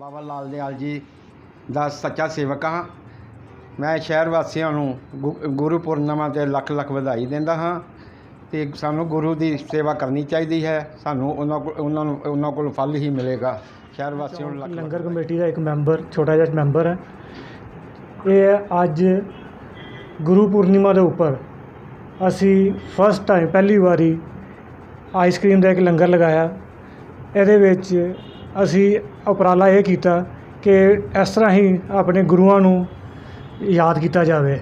ਬਾਬਾ ਲਾਲ ਦਿਆਲ ਜੀ ਦਾ ਸੱਚਾ ਸੇਵਕ ਹਾਂ। ਮੈਂ ਸ਼ਹਿਰ ਵਾਸੀਆਂ ਨੂੰ ਗੁਰੂ ਪੁਰਨਿਮਾ ਤੇ ਲੱਖ ਲੱਖ ਵਧਾਈ ਦਿੰਦਾ ਹਾਂ ਤੇ ਸਾਨੂੰ ਗੁਰੂ ਦੀ ਸੇਵਾ ਕਰਨੀ ਚਾਹੀਦੀ ਹੈ। ਸਾਨੂੰ ਉਹਨਾਂ ਕੋਲ ਉਹਨਾਂ ਨੂੰ ਉਹਨਾਂ ਕੋਲ ਫਲ ਹੀ ਮਿਲੇਗਾ। ਸ਼ਹਿਰ ਵਾਸੀਆਂ ਨੂੰ ਲੰਗਰ ਕਮੇਟੀ ਦਾ ਇੱਕ ਮੈਂਬਰ ਛੋਟਾ ਜਿਹਾ ਮੈਂਬਰ ਹੈ। ਇਹ ਅੱਜ ਗੁਰੂ ਪੂਰਨਿਮਾ ਦੇ ਉੱਪਰ ਅਸੀਂ ਫਸਟ ਟਾਈਮ ਪਹਿਲੀ ਵਾਰੀ ਆਈਸਕ੍ਰੀਮ ਦਾ ਇੱਕ ਲੰਗਰ ਲਗਾਇਆ। ਇਹਦੇ ਵਿੱਚ ਅਸੀਂ ਉਪਰਾਲਾ ਇਹ ਕੀਤਾ ਕਿ ਇਸ ਤਰ੍ਹਾਂ ਹੀ ਆਪਣੇ ਗੁਰੂਆਂ ਨੂੰ ਯਾਦ ਕੀਤਾ ਜਾਵੇ।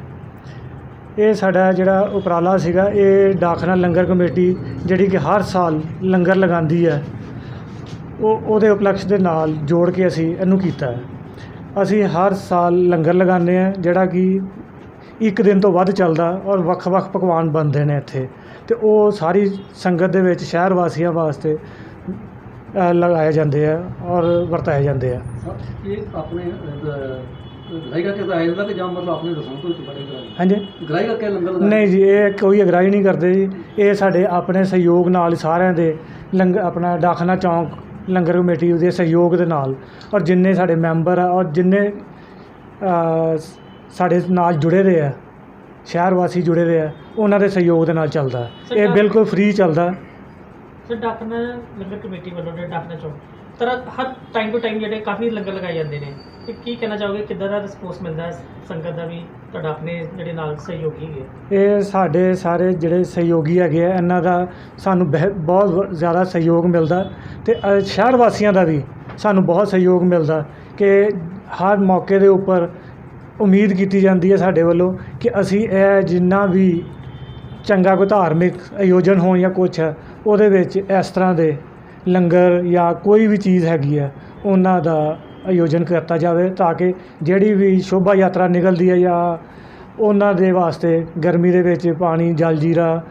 ਇਹ ਸਾਡਾ ਜਿਹੜਾ ਉਪਰਾਲਾ ਸੀਗਾ, ਇਹ ਡਾਕਖਾਨਾ ਲੰਗਰ ਕਮੇਟੀ ਜਿਹੜੀ ਕਿ ਹਰ ਸਾਲ ਲੰਗਰ ਲਗਾਉਂਦੀ ਹੈ, ਉਹ ਉਹਦੇ ਉਪਲਕਸ਼ ਦੇ ਨਾਲ ਜੋੜ ਕੇ ਅਸੀਂ ਇਹਨੂੰ ਕੀਤਾ। ਅਸੀਂ ਹਰ ਸਾਲ ਲੰਗਰ ਲਗਾਉਂਦੇ ਹਾਂ, ਜਿਹੜਾ ਕਿ ਇੱਕ ਦਿਨ ਤੋਂ ਵੱਧ ਚੱਲਦਾ ਔਰ ਵੱਖ-ਵੱਖ ਪਕਵਾਨ ਬਣਦੇ ਨੇ ਇੱਥੇ। ਤੇ ਉਹ ਸਾਰੀ ਸੰਗਤ ਦੇ ਵਿੱਚ ਸ਼ਹਿਰ ਵਾਸੀਆਂ ਵਾਸਤੇ ਲਗਾਏ ਜਾਂਦੇ ਆ ਔਰ ਵਰਤਾਏ ਜਾਂਦੇ ਆ। ਇਹ ਆਪਣੇ ਗ੍ਰਾਈ ਕਰਕੇ ਤਾਂ ਆਇਆ ਕਿ ਜਾਂ ਮਤਲਬ ਆਪਣੇ ਰਸਮ ਤੋਂ ਬੜੇ ਗ੍ਰਾਈ ਹਾਂਜੀ। ਗ੍ਰਾਈ ਕਰਕੇ ਲੰਗਰ ਲਗਾਇਆ ਨਹੀਂ ਜੀ ਇਹ ਕੋਈ ਅਗਰਾਈ ਨਹੀਂ ਕਰਦੇ ਜੀ। ਇਹ ਸਾਡੇ ਆਪਣੇ ਸਹਿਯੋਗ ਨਾਲ ਸਾਰਿਆਂ ਦੇ ਲੰਗਰ ਆਪਣਾ ਡਾਖਨਾ ਚੌਂਕ ਲੰਗਰ ਕਮੇਟੀ ਦੇ ਸਹਿਯੋਗ ਦੇ ਨਾਲ ਔਰ ਜਿੰਨੇ ਸਾਡੇ ਮੈਂਬਰ ਆ ਔਰ ਜਿੰਨੇ ਸਾਡੇ ਨਾਲ ਜੁੜੇ ਦੇ ਆ ਸ਼ਹਿਰ ਵਾਸੀ ਜੁੜੇ ਦੇ ਆ ਉਹਨਾਂ ਦੇ ਸਹਿਯੋਗ ਦੇ ਨਾਲ ਚੱਲਦਾ। ਇਹ ਬਿਲਕੁਲ ਫ੍ਰੀ ਚੱਲਦਾ। ਸਰ ਡਾਕਨਾ ਲੰਗਰ ਕਮੇਟੀ ਵੱਲੋਂ ਜਿਹੜਾ ਡਾਕਨਾ ਚੌਂਕ ਤਰ੍ਹਾਂ ਹਰ ਟਾਈਮ ਟੂ ਟਾਈਮ ਜਿਹੜੇ ਕਾਫੀ ਲੰਗਰ ਲਗਾਏ ਜਾਂਦੇ ਨੇ। ਤੇ ਕੀ ਕਹਿਣਾ ਚਾਹੋਗੇ ਕਿੱਦਾਂ ਦਾ ਰਿਸਪੌਂਸ ਮਿਲਦਾ ਹੈ ਸੰਗਤ ਦਾ ਵੀ ਤੁਹਾਡਾ ਆਪਣੇ ਜਿਹੜੇ ਨਾਲ ਸਹਿਯੋਗੀ ਹੈਗੇ? ਇਹ ਸਾਡੇ ਸਾਰੇ ਜਿਹੜੇ ਸਹਿਯੋਗੀ ਹੈਗੇ ਆ ਇਹਨਾਂ ਦਾ ਸਾਨੂੰ ਬਹਿ- ਬਹੁਤ ਵ- ਜ਼ਿਆਦਾ ਸਹਿਯੋਗ ਮਿਲਦਾ। ਤੇ ਅ, ਸ਼ਹਿਰ ਵਾਸੀਆਂ ਦਾ ਵੀ ਸਾਨੂੰ ਬਹੁਤ ਸਹਿਯੋਗ ਮਿਲਦਾ ਕਿ ਹਰ ਮੌਕੇ ਦੇ ਉੱਪਰ ਉਮੀਦ ਕੀਤੀ ਜਾਂਦੀ ਹੈ ਸਾਡੇ ਵੱਲੋਂ ਕਿ ਅਸੀਂ ਇਹ ਜਿੰਨਾ ਵੀ ਚੰਗਾ ਕੋਈ ਧਾਰਮਿਕ ਆਯੋਜਨ ਹੋਣ ਜਾਂ ਕੁਛ ਹੈ ਉਹਦੇ ਵਿੱਚ ਇਸ ਤਰ੍ਹਾਂ ਦੇ ਲੰਗਰ ਜਾਂ ਕੋਈ ਵੀ ਚੀਜ਼ ਹੈਗੀ ਹੈ ਉਹਨਾਂ ਦਾ ਆਯੋਜਨ ਕੀਤਾ ਜਾਵੇ ਤਾਂ ਕਿ ਜਿਹੜੀ ਵੀ ਸ਼ੋਭਾ ਯਾਤਰਾ ਨਿਕਲਦੀ ਹੈ ਜਾਂ ਉਹਨਾਂ ਦੇ ਵਾਸਤੇ ਗਰਮੀ ਦੇ ਵਿੱਚ ਪਾਣੀ ਜਲ ਜੀਰਾ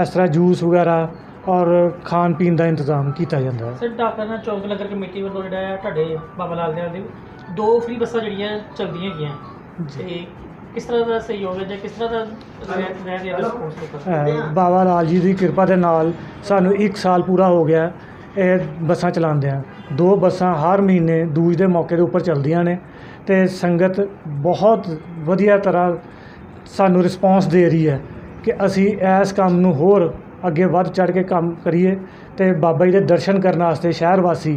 ਇਸ ਤਰ੍ਹਾਂ ਜੂਸ ਵਗੈਰਾ ਔਰ ਖਾਣ ਪੀਣ ਦਾ ਇੰਤਜ਼ਾਮ ਕੀਤਾ ਜਾਂਦਾ ਹੈ। ਸਰ ਡਾਕਨਾ ਚੌਂਕ ਲੰਗਰ ਕਮੇਟੀ ਵੱਲੋਂ ਜਿਹੜਾ ਹੈ ਤੁਹਾਡੇ ਬਾਬਾ ਲਾਲ ਦੇ ਦੇ ਦੋ ਫ੍ਰੀ ਬੱਸਾਂ ਜਿਹੜੀਆਂ ਚੱਲਦੀਆਂ ਹੈਗੀਆਂ ਤੇ ਕਿਸ ਤਰ੍ਹਾਂ ਦਾ ਸਹਿਯੋਗ ਹੈ ਜਾਂ ਕਿਸ ਤਰ੍ਹਾਂ ਦਾ ਰਹਿ ਰਹਿ ਰਿਹਾ ਰਿਸਪੌਂਸ ਲੋਕਾਂ ਦਾ ਅ, ਬਾਬਾ ਲਾਲ ਜੀ ਦੀ ਕਿਰਪਾ ਦੇ ਨਾਲ ਸਾਨੂੰ 1 ਸਾਲ ਪੂਰਾ ਹੋ ਗਿਆ ਇਹ ਬੱਸਾਂ ਚਲਾਉਂਦੇ ਆ। ਦੋ ਬੱਸਾਂ ਹਰ ਮਹੀਨੇ ਦੂਜ ਦੇ ਮੌਕੇ ਦੇ ਉੱਪਰ ਚੱਲਦੀਆਂ ਨੇ ਤੇ ਸੰਗਤ ਬਹੁਤ ਵਧੀਆ ਤਰ੍ਹਾਂ ਸਾਨੂੰ ਰਿਸਪੌਂਸ ਦੇ ਰਹੀ ਹੈ ਕਿ ਅਸੀਂ ਇਸ ਕੰਮ ਨੂੰ ਹੋਰ ਅੱਗੇ ਵੱਧ ਚੜ ਕੇ ਕੰਮ ਕਰੀਏ ਤੇ ਬਾਬਾ ਜੀ ਦੇ ਦਰਸ਼ਨ ਕਰਨ ਵਾਸਤੇ ਸ਼ਹਿਰ ਵਾਸੀ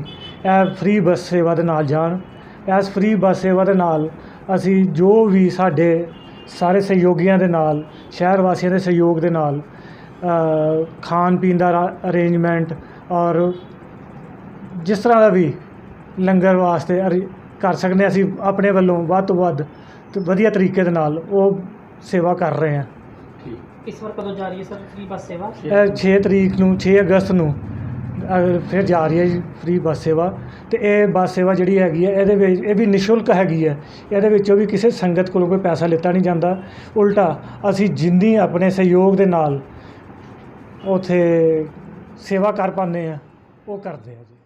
ਇਹ ਫ੍ਰੀ ਬੱਸ ਸੇਵਾ ਦੇ ਨਾਲ ਜਾਣ। ਇਸ ਫ੍ਰੀ ਬੱਸ ਸੇਵਾ ਦੇ ਨਾਲ ਅਸੀਂ ਜੋ ਵੀ ਸਾਡੇ ਸਾਰੇ ਸਹਿਯੋਗੀਆਂ ਦੇ ਨਾਲ ਸ਼ਹਿਰ ਵਾਸੀਆਂ ਦੇ ਸਹਿਯੋਗ ਦੇ ਨਾਲ ਖਾਣ ਪੀਣ ਦਾ ਅਰੇਂਜਮੈਂਟ ਔਰ ਜਿਸ ਤਰ੍ਹਾਂ ਦਾ ਵੀ ਲੰਗਰ ਵਾਸਤੇ ਕਰ ਸਕਦੇ ਅਸੀਂ ਆਪਣੇ ਵੱਲੋਂ ਵੱਧ ਤੋਂ ਵੱਧ ਤੇ ਵਧੀਆ ਤਰੀਕੇ ਦੇ ਨਾਲ ਉਹ ਸੇਵਾ ਕਰ ਰਹੇ ਹਾਂ। ਇਸ ਵਾਰ ਕਦੋਂ ਜਾ ਰਹੀ ਹੈ ਸਰ? ਫ੍ਰੀ ਬੱਸ ਸੇਵਾ? ਇਹ 6 ਤਰੀਕ ਨੂੰ 6 ਅਗਸਤ ਨੂੰ। ਫਿਰ ਜਾ ਰਹੀ ਹੈ ਜੀ ਫ੍ਰੀ ਬੱਸ ਸੇਵਾ। ਅਤੇ ਇਹ ਬੱਸ ਸੇਵਾ ਜਿਹੜੀ ਹੈਗੀ ਹੈ, ਇਹਦੇ ਵਿੱਚ ਇਹ ਵੀ ਨਿਸ਼ੁਲਕ ਹੈਗੀ ਹੈ। ਇਹਦੇ ਵਿੱਚੋਂ ਵੀ ਕਿਸੇ ਸੰਗਤ ਕੋਲੋਂ ਕੋਈ ਪੈਸਾ ਲਿੱਤਾ ਨਹੀਂ ਜਾਂਦਾ। ਉਲਟਾ, ਅਸੀਂ ਜਿੰਨੀ ਆਪਣੇ ਸਹਿਯੋਗ ਦੇ ਨਾਲ ਉੱਥੇ ਸੇਵਾ ਕਰ ਪਾਉਂਦੇ ਆ ਉਹ ਕਰਦੇ ਆ ਜੀ।